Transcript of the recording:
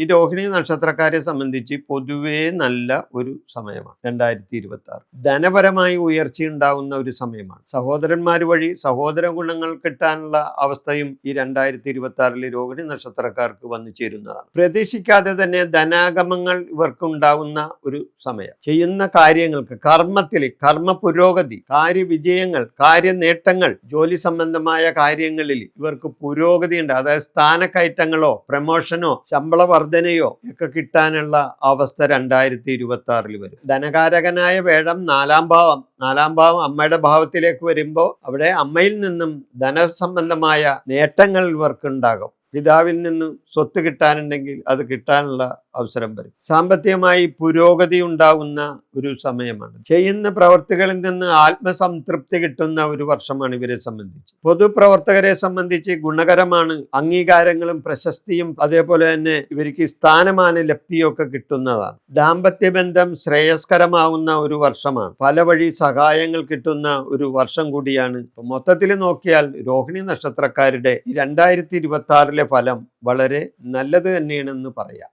ഈ രോഹിണി നക്ഷത്രക്കാരെ സംബന്ധിച്ച് പൊതുവേ നല്ല ഒരു സമയമാണ്. രണ്ടായിരത്തി ഇരുപത്തി ആറ് ധനപരമായി ഉയർച്ച ഉണ്ടാകുന്ന ഒരു സമയമാണ്. സഹോദരന്മാർ വഴി സഹോദര ഗുണങ്ങൾ കിട്ടാനുള്ള അവസ്ഥയും ഈ രണ്ടായിരത്തി ഇരുപത്തി ആറിൽ രോഹിണി നക്ഷത്രക്കാർക്ക് വന്നു ചേരുന്നതാണ്. പ്രതീക്ഷിക്കാതെ തന്നെ ധനാഗമങ്ങൾ ഇവർക്ക് ഉണ്ടാകുന്ന ഒരു സമയം. ചെയ്യുന്ന കാര്യങ്ങൾക്ക് കർമ്മത്തിൽ കർമ്മ പുരോഗതി കാര്യവിജയങ്ങൾ കാര്യനേട്ടങ്ങൾ ജോലി സംബന്ധമായ കാര്യങ്ങളിൽ ഇവർക്ക് പുരോഗതി ഉണ്ട് അതായത് സ്ഥാനക്കയറ്റങ്ങളോ പ്രമോഷനോ ശമ്പള വർധനയോ ഒക്കെ കിട്ടാനുള്ള അവസ്ഥ രണ്ടായിരത്തി ഇരുപത്തി ആറിൽ വരും. ധനകാരകനായ വേഴം നാലാം ഭാവം നാലാം ഭാവം അമ്മയുടെ ഭാവത്തിലേക്ക് വരുമ്പോൾ അവിടെ അമ്മയിൽ നിന്നും ധനസംബന്ധമായ നേട്ടങ്ങൾ ഇവർക്ക് ഉണ്ടാകും പിതാവിൽ നിന്ന് സ്വത്ത് കിട്ടാനുണ്ടെങ്കിൽ അത് കിട്ടാനുള്ള അവസരം വരും. സാമ്പത്തികമായി പുരോഗതി ഉണ്ടാകുന്ന ഒരു സമയമാണ്. ചെയ്യുന്ന പ്രവർത്തികളിൽ നിന്ന് ആത്മസംതൃപ്തി കിട്ടുന്ന ഒരു വർഷമാണ് ഇവരെ സംബന്ധിച്ച്. പൊതുപ്രവർത്തകരെ സംബന്ധിച്ച് ഗുണകരമാണ് അംഗീകാരങ്ങളും പ്രശസ്തിയും അതേപോലെ തന്നെ ഇവർക്ക് സ്ഥാനമാന ലബ്ധിയൊക്കെ കിട്ടുന്നതാണ്. ദാമ്പത്യ ബന്ധം ശ്രേയസ്കരമാവുന്ന ഒരു വർഷമാണ്. പല വഴി സഹായങ്ങൾ കിട്ടുന്ന ഒരു വർഷം കൂടിയാണ്. മൊത്തത്തിൽ നോക്കിയാൽ രോഹിണി നക്ഷത്രക്കാരുടെ രണ്ടായിരത്തി ഇരുപത്തി ആറിലെ ഫലം വളരെ നല്ലത് തന്നെയാണെന്ന് പറയാം.